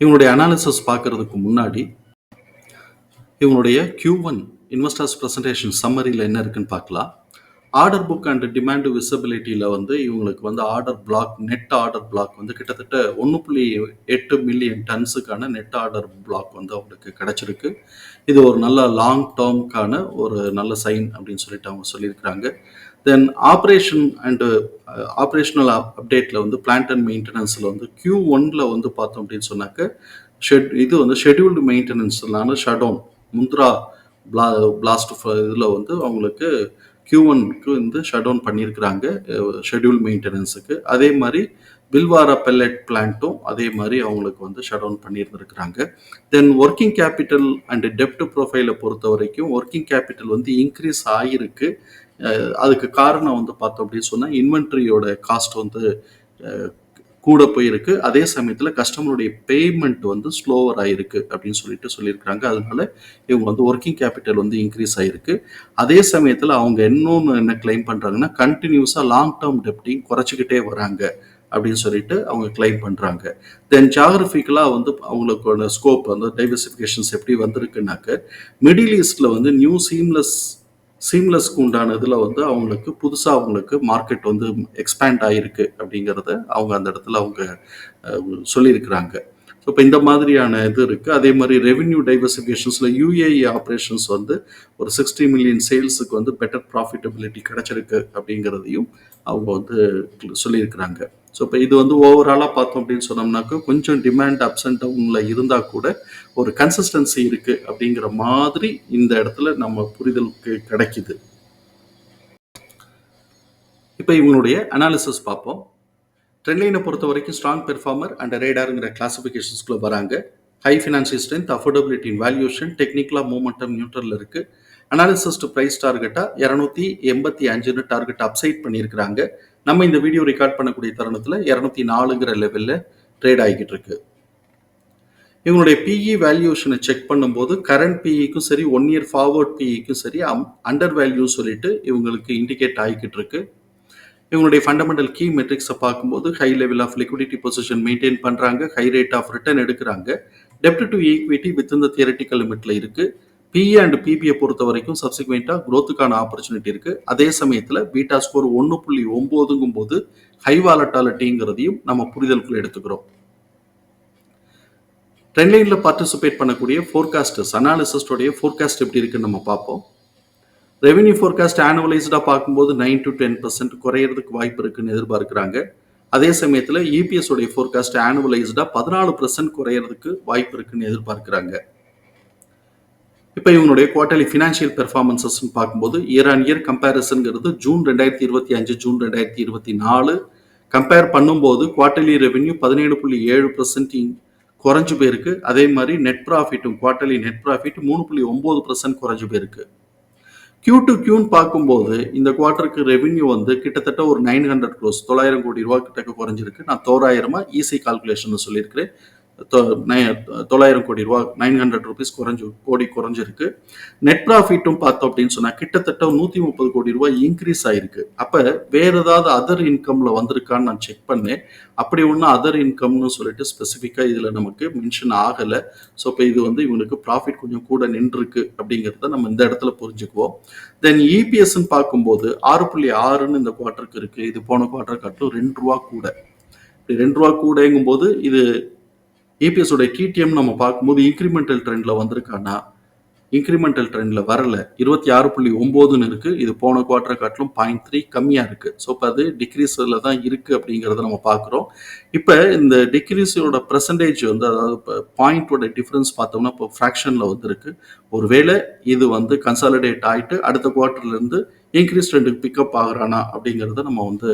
இவங்களுடைய அனாலிசிஸ் பார்க்கறதுக்கு முன்னாடி இவங்களுடைய கியூ ஒன் இன்வெஸ்டர்ஸ் ப்ரெசன்டேஷன் சம்மரியில் என்ன இருக்குன்னு பார்க்கலாம். ஆர்டர் புக் அண்ட் டிமாண்ட் விசிபிலிட்டியில் வந்து இவங்களுக்கு வந்து order block net order block வந்து கிட்டத்தட்ட ஒன்று புள்ளி எட்டு மில்லியன் டன்ஸுக்கான நெட் ஆர்டர் பிளாக் வந்து அவங்களுக்கு கிடச்சிருக்கு. இது ஒரு நல்ல லாங் டேர்ம்க்கான ஒரு நல்ல சைன் அப்படின்னு சொல்லிட்டு அவங்க சொல்லியிருக்கிறாங்க. தென் ஆப்ரேஷன் அண்டு ஆப்ரேஷனல் அப்டேட்டில் வந்து பிளான்ட் அண்ட் மெயின்டெனன்ஸில் வந்து கியூ ஒன்ல வந்து பார்த்தோம் அப்படின்னு சொன்னாக்க ஷெட் இது வந்து ஷெட்யூல்டு மெயின்டெனன்ஸ்லான ஷடவுன் முந்த்ரா பிளா பிளாஸ்ட் இதில் வந்து அவங்களுக்கு கியூ ஒன்க்கு வந்து ஷட் டவுன் பண்ணியிருக்கிறாங்க ஷெட்யூல் மெயின்டெனன்ஸுக்கு அதே மாதிரி பில்வாரா பெல்லட் பிளான்ட்டும் அதே மாதிரி அவங்களுக்கு வந்து ஷட் டவுன் பண்ணியிருந்திருக்கிறாங்க தென் ஒர்க்கிங் கேபிட்டல் அண்ட் டெப்ட் ப்ரொஃபைலை பொறுத்த வரைக்கும் ஒர்க்கிங் கேபிட்டல் வந்து இன்க்ரீஸ் ஆகிருக்கு அதுக்கு காரணம் வந்து பார்த்தோம் அப்படின்னு சொன்னால் இன்வென்ட்ரியோட காஸ்ட் வந்து கூட போயிருக்கு. அதே சமயத்தில் கஸ்டமருடைய பேமெண்ட் வந்து ஸ்லோவர் ஆயிருக்கு அப்படின்னு சொல்லிட்டு சொல்லியிருக்கிறாங்க. அதனால இவங்க வந்து ஒர்க்கிங் கேபிட்டல் வந்து இன்க்ரீஸ் ஆயிருக்கு. அதே சமயத்தில் அவங்க இன்னொன்று என்ன கிளைம் பண்ணுறாங்கன்னா கண்டினியூஸாக லாங் டேர்ம் டெப்டிங் குறைச்சிக்கிட்டே வராங்க அப்படின்னு சொல்லிட்டு அவங்க கிளைம் பண்ணுறாங்க தென் ஜாகிரபிக்கலாக வந்து அவங்களுக்கோட ஸ்கோப் வந்து டைவர்சிஃபிகேஷன்ஸ் எப்படி வந்திருக்குனாக்க மிடில் ஈஸ்டில் வந்து நியூ சீம்லெஸ் சீம்லெஸ்க்கு உண்டான இதில் வந்து அவங்களுக்கு புதுசாக அவங்களுக்கு மார்க்கெட் வந்து எக்ஸ்பேண்ட் ஆகிருக்கு அப்படிங்கிறத அவங்க அந்த இடத்துல அவங்க சொல்லியிருக்கிறாங்க. ஸோ இப்போ இந்த மாதிரியான இது இருக்குது அதே மாதிரி ரெவென்யூ டைவர்சிஃபிகேஷன்ஸில் யூஏஇ ஆப்ரேஷன்ஸ் வந்து ஒரு சிக்ஸ்டி மில்லியன் சேல்ஸுக்கு வந்து பெட்டர் ப்ராஃபிட்டபிலிட்டி கிடைச்சிருக்கு அப்படிங்கிறதையும் அவங்க வந்து சொல்லியிருக்கிறாங்க. ஸோ இப்போ இது வந்து ஓவராலாக பார்த்தோம் அப்படின்னு சொன்னோம்னாக்கா கொஞ்சம் டிமாண்ட் அப்ஸ் அண்ட் டவுனில் இருந்தால் கூட ஒரு கன்சிஸ்டன்சி இருக்குது அப்படிங்கிற மாதிரி இந்த இடத்துல நம்ம புரிதலுக்கு கிடைக்குது. இப்போ இவங்களுடைய அனாலிசிஸ் பார்ப்போம். ட்ரெண்ட்லைனை பொறுத்த வரைக்கும் ஸ்ட்ராங் பெர்ஃபார்மர் அண்ட் ரேடாருங்கிற கிளாசிஃபிகேஷன்ஸ்குள்ளே வராங்க. High financial strength affordability in valuation டெக்னிக்கலாக மூமெண்டம் நியூட்ரலில் இருக்குது அனாலிசிஸ் டு ப்ரைஸ் டார்கெட்டாக இரநூத்தி எண்பத்தி அஞ்சுன்னு டார்கெட் அப்சைட் பண்ணியிருக்கிறாங்க. நம்ம இந்த வீடியோ ரெக்கார்ட் பண்ணக்கூடிய தருணத்தில் இரநூத்தி நாலுங்கிற லெவலில் ட்ரேட் ஆகிக்கிட்டு இருக்கு. இவங்களுடைய பிஇ வேல்யூஷனை செக் பண்ணும்போது கரண்ட் பிஇக்கும் சரி ஒன் இயர் ஃபார்வர்ட் பிஇக்கும் சரி அண்டர் வேல்யூ சொல்லிட்டு இவங்களுக்கு இண்டிகேட் ஆகிக்கிட்டு இருக்கு. இவங்களுடைய ஃபண்டமெண்டல் கீ மெட்ரிக்ஸை பார்க்கும்போது high level of liquidity position maintain பண்ணுறாங்க ஹை ரேட் ஆஃப் ரிட்டர்ன் எடுக்கிறாங்க. டெப்ட் டு ஈக்விட்டி வித் இந்த தியரட்டிக்கல் லிமிட்ல இருக்குது பிஏ அண்ட் பிபியை பொறுத்த வரைக்கும் சப்சிக்வெண்ட்டாக குரோத்துக்கான ஆப்பர்ச்சுனிட்டி இருக்குது அதே சமயத்தில் பீட்டா ஸ்கோர் ஒன்று புள்ளி ஒம்போதுங்கும் போது ஹை வாலட்டாலிட்டிங்கிறதையும் நம்ம புரிதலுக்குள்ள எடுத்துக்கிறோம். ட்ரெண்ட்லைனில் பார்ட்டிசிபேட் பண்ணக்கூடிய ஃபோர்காஸ்டர்ஸ் அனாலிசிஸ்டோடைய ஃபோர்காஸ்ட் எப்படி இருக்குன்னு நம்ம பார்ப்போம். ரெவென்யூ ஃபோர்காஸ்ட் ஆனுவலைஸ்டாக பார்க்கும்போது நைன் டு டென் பர்சன்ட் குறையிறதுக்கு வாய்ப்பு இருக்குன்னு எதிர்பார்க்குறாங்க. அதே சமயத்தில் இபிஎஸ் உடைய ஃபோர்காஸ்ட் ஆனுவலைஸ்டாக பதினாலு பர்சன்ட் குறையிறதுக்கு வாய்ப்பு இருக்குன்னு எதிர்பார்க்குறாங்க. இப்போ இவங்களுடைய குவார்டர்லி ஃபினான்ஷியல் பெர்ஃபார்மன்சஸ்ன்னு பார்க்கும்போது இயர் ஆன் இயர் கம்பேரிசன்ங்கிறது ஜூன் ரெண்டாயிரத்தி இருபத்தி அஞ்சு ஜூன் ரெண்டாயிரத்தி இருபத்தி நாலு. கம்பேர் பண்ணும்போது குவார்டர்லி ரெவென்யூ பதினேழு புள்ளி ஏழு பர்சன்ட் குறைஞ்சு போயிருக்கு. அதே மாதிரி நெட் ப்ராஃபிட்டும் குவார்டர்லி நெட் ப்ராஃபிட் மூணு புள்ளி ஒம்பது பர்சன்ட் குறைஞ்சு போயிருக்கு. கியூ டு கியூன்னு பார்க்கும்போது இந்த குவார்ட்டருக்கு ரெவென்யூ வந்து கிட்டத்தட்ட ஒரு நைன் ஹண்ட்ரட் க்ரோஸ் தொள்ளாயிரம் கோடி ரூபா கிட்ட குறைஞ்சிருக்கு. நான் தோராயிரமா ஈஸி கால்குலேஷன் சொல்லியிருக்கிறேன். தொள்ளாயிரம் கோடி ரூபா நைன் ஹண்ட்ரட் ருபீஸ் குறைஞ்சு கோடி குறைஞ்சிருக்கு. நெட் ப்ராஃபிட்டும் பார்த்தோம் அப்படின்னு சொன்னால் கிட்டத்தட்ட நூற்றி முப்பது கோடி ரூபாய் இன்க்ரீஸ் ஆயிருக்கு. அப்போ வேற ஏதாவது அதர் இன்கம்ல வந்திருக்கான்னு நான் செக் பண்ணேன். அப்படி ஒன்றும் அதர் இன்கம்னு சொல்லிட்டு ஸ்பெசிஃபிக்காக இதில் நமக்கு மென்ஷன் ஆகலை. ஸோ இப்போ இது வந்து இவங்களுக்கு ப்ராஃபிட் கொஞ்சம் கூட நின்றுருக்கு அப்படிங்கிறத நம்ம இந்த இடத்துல புரிஞ்சுக்குவோம். தென் இபிஎஸ்ன்னு பார்க்கும்போது ஆறு புள்ளி ஆறுன்னு இந்த குவார்ட்டருக்கு இருக்குது இது போன குவார்ட்டர் காட்டிலும் ரெண்டு ரூபா கூட. இப்படி ரெண்டு ரூபா கூடங்கும் போது இது EPS உடைய நம்ம பார்க்கும்போது இன்க்ரிமெண்டல் ட்ரெண்டில் வந்திருக்கானா இன்க்ரிமெண்டல் ட்ரெண்டில் வரல. இருபத்தி ஆறு புள்ளி ஒம்போதுன்னு இருக்குது இது போன குவார்டர் காட்டிலும் பாயிண்ட் த்ரீ கம்மியாக இருக்குது ஸோ இப்போ அது டிக்ரீஸில் தான் இருக்குது அப்படிங்கிறத நம்ம பார்க்குறோம். இப்போ இந்த டிக்ரீஸோட பர்சன்டேஜ் வந்து அதாவது இப்போ பாயிண்ட்டோட டிஃப்ரென்ஸ் பார்த்தோம்னா இப்போ ஃப்ராக்ஷனில் வந்துருக்கு. ஒருவேளை இது வந்து கன்சாலிடேட் ஆகிட்டு அடுத்த குவார்ட்டர்லேருந்து இன்க்ரீஸ் ட்ரெண்டுக்கு பிக்கப் ஆகுறானா அப்படிங்கிறத நம்ம வந்து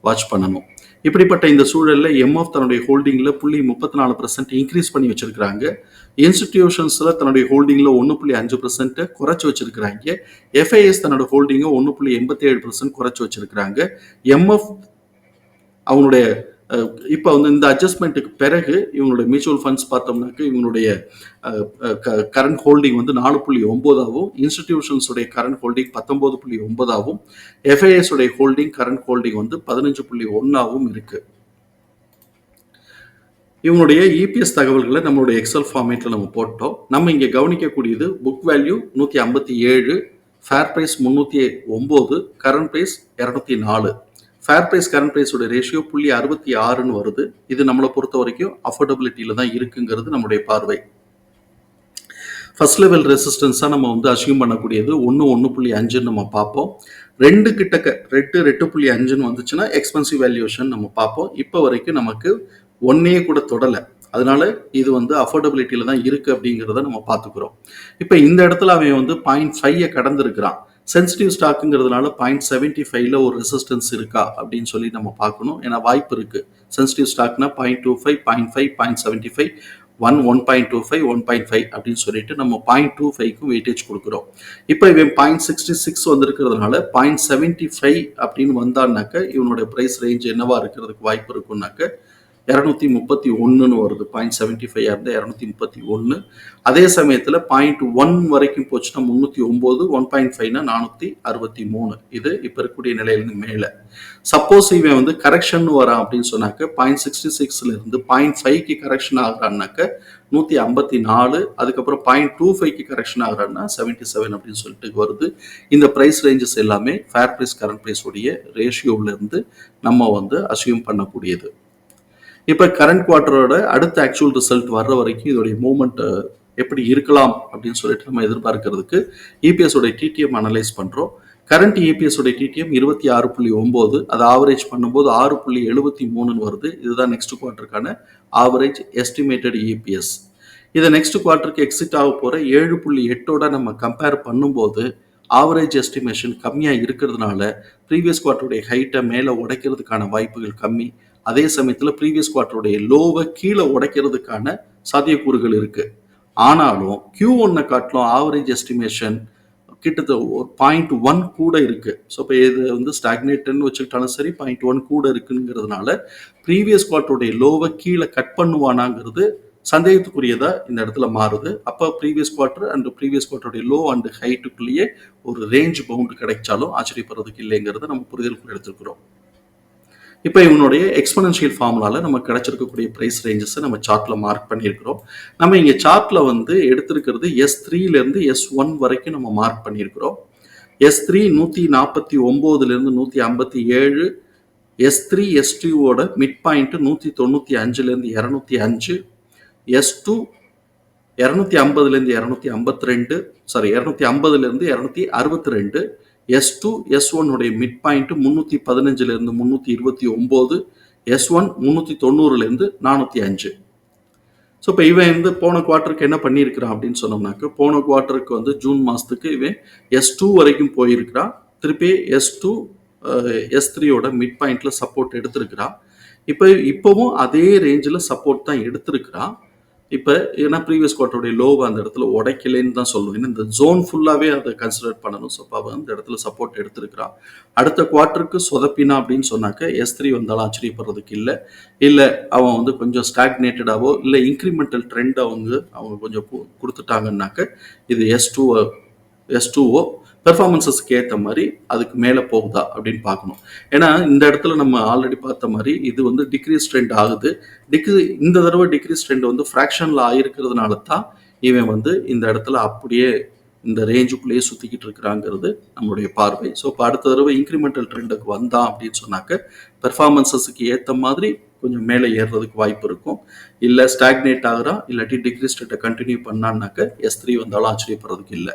வாட்ச் பண்ணணும். இப்படிப்பட்ட இந்த சூழலில் எம்எஃப் தன்னுடைய ஹோல்டிங்கில் புள்ளி முப்பத்தி நாலு பர்சன்ட் இன்க்ரீஸ் பண்ணி வச்சிருக்கிறாங்க. இன்ஸ்டிடியூஷன்ஸில் தன்னுடைய ஹோல்டிங்கில் ஒன்று புள்ளி அஞ்சு பர்சன்ட்டை குறைச்சி வச்சிருக்கிறாங்க. எஃப்ஐஎஸ் தன்னோட ஹோல்டிங்கை ஒன்று புள்ளி எண்பத்தி ஏழு பர்சன்ட் குறைச்சி வச்சிருக்கிறாங்க. எம்எஃப் அவனுடைய இப்போ வந்து இந்த அட்ஜஸ்ட்மெண்ட்டுக்கு பிறகு இவங்களுடைய மியூச்சுவல் ஃபண்ட்ஸ் பார்த்தோம்னாக்க இவங்களுடைய கரண்ட் ஹோல்டிங் வந்து நாலு புள்ளி ஒன்பதாகவும் இன்ஸ்டிடியூஷன்ஸுடைய கரண்ட் ஹோல்டிங் பத்தொன்பது புள்ளி ஒன்பதாகவும் எஃப்ஐஎஸ் உடைய ஹோல்டிங் கரண்ட் ஹோல்டிங் வந்து பதினஞ்சு புள்ளி ஒன்றாகவும் இருக்கு. இவங்களுடைய இபிஎஸ் தகவல்களை நம்மளுடைய எக்ஸல் ஃபார்மேட்டில் நம்ம போட்டோம். நம்ம இங்கே கவனிக்கக்கூடியது புக் வேல்யூ நூற்றி ஐம்பத்தி ஏழு ஃபேர் ப்ரைஸ் முந்நூற்றி ஒம்பது கரண்ட் ப்ரைஸ் இரநூத்தி நாலு. ஃபேர் ப்ரைஸ் கரண்ட் ப்ரைஸோட ரேஷியோ புள்ளி அறுபத்தி ஆறுன்னு வருது. இது நம்மளை பொறுத்த வரைக்கும் அஃபோர்டபிலிட்டியில் தான் இருக்குங்கிறது நம்முடைய பார்வை. ஃபர்ஸ்ட் லெவல் ரெசிஸ்டன்ஸாக நம்ம வந்து அசியூம் பண்ணக்கூடியது ஒன்று ஒன்று புள்ளி அஞ்சுன்னு நம்ம பார்ப்போம். ரெண்டு கிட்டக்க ரெட்டு ரெட்டு புள்ளி அஞ்சுன்னு வந்துச்சுன்னா எக்ஸ்பென்சிவ் வேல்யூஷன் நம்ம பார்ப்போம். இப்போ வரைக்கும் நமக்கு ஒன்னே கூட தொடலை. அதனால இது வந்து அஃபோர்டபிலிட்டியில் தான் இருக்குது அப்படிங்கிறத நம்ம பார்த்துக்கிறோம். இப்போ இந்த இடத்துல அவன் வந்து பாயிண்ட் ஃபைவை கடந்திருக்கிறான். சென்சிட்டிவ் ஸ்டாக்குங்கிறதுனால பாயிண்ட் செவன்ட்டி ஃபைவ்ல ஒரு ரெசிஸ்டன்ஸ் இருக்கா அப்படின்னு சொல்லி நம்ம பார்க்கணும். ஏன்னா வாய்ப்பு இருக்கு. Sensitive ஸ்டாக்னா point two five point five point seventy five one one point two five one point five அப்படின்னு சொல்லிட்டு நம்ம பாயிண்ட் டூ ஃபைவ்க்கும் வெயிட்டேஜ் கொடுக்குறோம். இப்போ இவன் பாயிண்ட் சிக்ஸ்டி சிக்ஸ் வந்திருக்கிறதுனால பாயிண்ட் செவன்ட்டி ஃபைவ் அப்படின்னு வந்தான்னாக்க இவனுடைய ப்ரைஸ் ரேஞ்ச் என்னவா இருக்கிறதுக்கு வாய்ப்பு இருக்குன்னாக்க இரநூத்தி முப்பத்தி ஒன்றுன்னு வருது. பாயிண்ட் செவன்ட்டி ஃபைவ் இருந்தால் இரநூத்தி முப்பத்தி ஒன்று அதே சமயத்தில் பாயிண்ட் ஒன் வரைக்கும் போச்சுன்னா முந்நூற்றி ஒம்பது ஒன் பாயிண்ட் ஃபைவ்னா நானூற்றி அறுபத்தி மூணு. இது இப்போ இருக்கக்கூடிய நிலையிலேருந்து மேலே. சப்போஸ் இவன் வந்து கரெக்ஷன் வரான் அப்படின்னு சொன்னாக்க பாயிண்ட் சிக்ஸ்டி சிக்ஸ்லேருந்து பாயிண்ட் ஃபைவ்க்கு கரெக்ஷன் ஆகிறான்னாக்க நூற்றி ஐம்பத்தி நாலு அதுக்கப்புறம் பாயிண்ட் டூ ஃபைவ்க்கு கரெக்ஷன் ஆகிறான்னா செவன்ட்டி செவன் அப்படின்னு சொல்லிட்டு வருது. இந்த ப்ரைஸ் ரேஞ்சஸ் எல்லாமே ஃபேர் ப்ரைஸ் கரண்ட் ப்ரைஸ் உடைய ரேஷியோவிலேருந்து நம்ம வந்து அசியூம் பண்ணக்கூடியது. இப்போ கரண்ட் குவார்ட்டரோட அடுத்த ஆக்சுவல் ரிசல்ட் வர்ற வரைக்கும் இதோடைய மூமெண்ட் எப்படி இருக்கலாம் அப்படின்னு சொல்லிட்டு நம்ம எதிர்பார்க்கறதுக்கு இபிஎஸ் உடைய டிடிஎம் அனலைஸ் பண்ணுறோம் கரண்ட் இபிஎஸ் உடைய டிடிஎம் இருபத்தி ஆறு புள்ளி ஒம்பது அதை ஆவரேஜ் பண்ணும்போது ஆறு புள்ளி எழுபத்தி மூணுன்னு வருது. இதுதான் நெக்ஸ்ட் குவார்ட்டருக்கான ஆவரேஜ் எஸ்டிமேட்டட் இபிஎஸ் இதை நெக்ஸ்ட் குவார்ட்டருக்கு எக்ஸிட் ஆக போகிற ஏழு புள்ளி எட்டோட நம்ம கம்பேர் பண்ணும்போது ஆவரேஜ் எஸ்டிமேஷன் கம்மியாக இருக்கிறதுனால ப்ரீவியஸ் குவார்ட்டருடைய ஹைட்டை மேலே உடைக்கிறதுக்கான வாய்ப்புகள் கம்மி. அதே சமயத்தில் ப்ரீவியஸ் குவார்ட்டருடைய லோவை கீழே உடைக்கிறதுக்கான சாத்தியக்கூறுகள் இருக்குது ஆனாலும் கியூ ஒன்னை காட்டிலும் ஆவரேஜ் எஸ்டிமேஷன் கிட்டத்தட்ட ஒரு பாயிண்ட் ஒன் கூட இருக்குது ஸோ இப்போ இது வந்து ஸ்டாக்னேட்டுன்னு வச்சுக்கிட்டாலும் சரி பாயிண்ட் ஒன் கூட இருக்குங்கிறதுனால ப்ரீவியஸ் குவார்ட்டருடைய லோவை கீழே கட் பண்ணுவானாங்கிறது சந்தேகத்துக்குரியதாக இந்த இடத்துல மாறுது. அப்போ ப்ரீவியஸ் குவார்ட்டர் அண்ட் ப்ரீவியஸ் குவார்ட்டருடைய லோ அண்ட் ஹைட்டுக்குள்ளேயே ஒரு ரேஞ்ச் பவுண்ட் கிடைச்சாலும் ஆச்சரியப்படுறதுக்கு இல்லைங்கிறத நம்ம புரிதலுக்குள்ள எடுத்துக்கிறோம் இப்போ இவனுடைய எக்ஸ்பனன்ஷியல் ஃபார்முலாவில் நமக்கு கிடைச்சிருக்கக்கூடிய ப்ரைஸ் ரேஞ்சஸை நம்ம சார்ட்டில் மார்க் பண்ணியிருக்கிறோம். நம்ம இங்கே சார்ட்டில் வந்து எடுத்திருக்கிறது எஸ் த்ரீலேருந்து எஸ் ஒன் வரைக்கும் நம்ம மார்க் பண்ணியிருக்கிறோம். எஸ் த்ரீ நூற்றி நாற்பத்தி ஒம்போதுலேருந்து நூற்றி ஐம்பத்தி ஏழு எஸ் த்ரீ எஸ் டூவோட மிட் பாயிண்ட்டு நூற்றி தொண்ணூற்றி அஞ்சுலேருந்து இரநூத்தி அஞ்சு எஸ் டூ இரநூத்தி ஐம்பதுலேருந்து இரநூத்தி ஐம்பத்தி ரெண்டு சாரி இரநூத்தி ஐம்பதுலேருந்து இரநூத்தி அறுபத்தி ரெண்டு எஸ் டூ எஸ் ஒன்னுடைய மிட் பாயிண்ட் முந்நூற்றி பதினஞ்சுலேருந்து முந்நூற்றி இருபத்தி ஒம்பது எஸ் ஒன் முந்நூற்றி தொண்ணூறுலேருந்து நானூற்றி அஞ்சு. ஸோ இப்போ இவன் வந்து போன குவார்ட்டருக்கு என்ன பண்ணியிருக்கிறான் அப்படின்னு சொன்னோம்னாக்க போன குவார்ட்டருக்கு வந்து ஜூன் மாதத்துக்கு இவன் எஸ் டூ வரைக்கும் போயிருக்கிறான். திருப்பி எஸ் டூ எஸ் த்ரீயோட மிட் பாயிண்ட்டில் சப்போர்ட் எடுத்திருக்கிறான். இப்போ இப்போவும் அதே ரேஞ்சில் சப்போர்ட் தான் எடுத்திருக்கிறான். இப்போ ஏன்னா ப்ரீவியஸ் குவார்ட்டருடைய லோவை அந்த இடத்துல உடைக்கலைன்னு தான் சொல்லுவேன். ஏன்னா இந்த ஜோன் ஃபுல்லாகவே அதை கன்சிடர் பண்ணணும். ஸோ அப்போ அந்த இடத்துல சப்போர்ட் எடுத்திருக்கிறான். அடுத்த குவார்ட்டருக்கு சொதப்பினா அப்படின்னு சொன்னாக்க எஸ் த்ரீ வந்தாலும் ஆச்சரியப்படுறதுக்கு இல்லை. இல்லை அவன் வந்து கொஞ்சம் ஸ்டாக்னேட்டடாவோ இல்லை இன்க்ரிமெண்டல் ட்ரெண்ட் அவங்க அவங்க கொஞ்சம் கொடுத்துட்டாங்கன்னாக்க இது எஸ் டூ எஸ் டூஓ பெர்ஃபார்மன்ஸஸ்க்கு ஏற்ற மாதிரி அதுக்கு மேலே போகுதா அப்படின்னு பார்க்கணும். ஏன்னா இந்த இடத்துல நம்ம ஆல்ரெடி பார்த்த மாதிரி இது வந்து டிக்ரீஸ் ட்ரெண்ட் ஆகுது. டிக்ரி இந்த தடவை டிக்ரீஸ் ட்ரெண்ட் வந்து ஃப்ராக்ஷனில் ஆகிருக்கிறதுனால தான் இவன் வந்து இந்த இடத்துல அப்படியே இந்த ரேஞ்சுக்குள்ளேயே சுற்றிக்கிட்டு இருக்கிறாங்கிறது நம்மளுடைய பார்வை. ஸோ இப்போ அடுத்த தடவை இன்க்ரிமெண்டல் ட்ரெண்டுக்கு வந்தான் அப்படின்னு சொன்னாக்க பெர்ஃபார்மன்ஸஸுக்கு ஏற்ற மாதிரி கொஞ்சம் மேலே ஏறுறதுக்கு வாய்ப்பு இருக்கும். இல்லை ஸ்டாக்னேட் ஆகுறான் இல்லாட்டி டிக்ரீஸ் ஸ்டேட்டை கண்டினியூ பண்ணான்னாக்க எஸ் த்ரீ வந்தாலும் ஆச்சரியப்படுறதுக்கு இல்லை.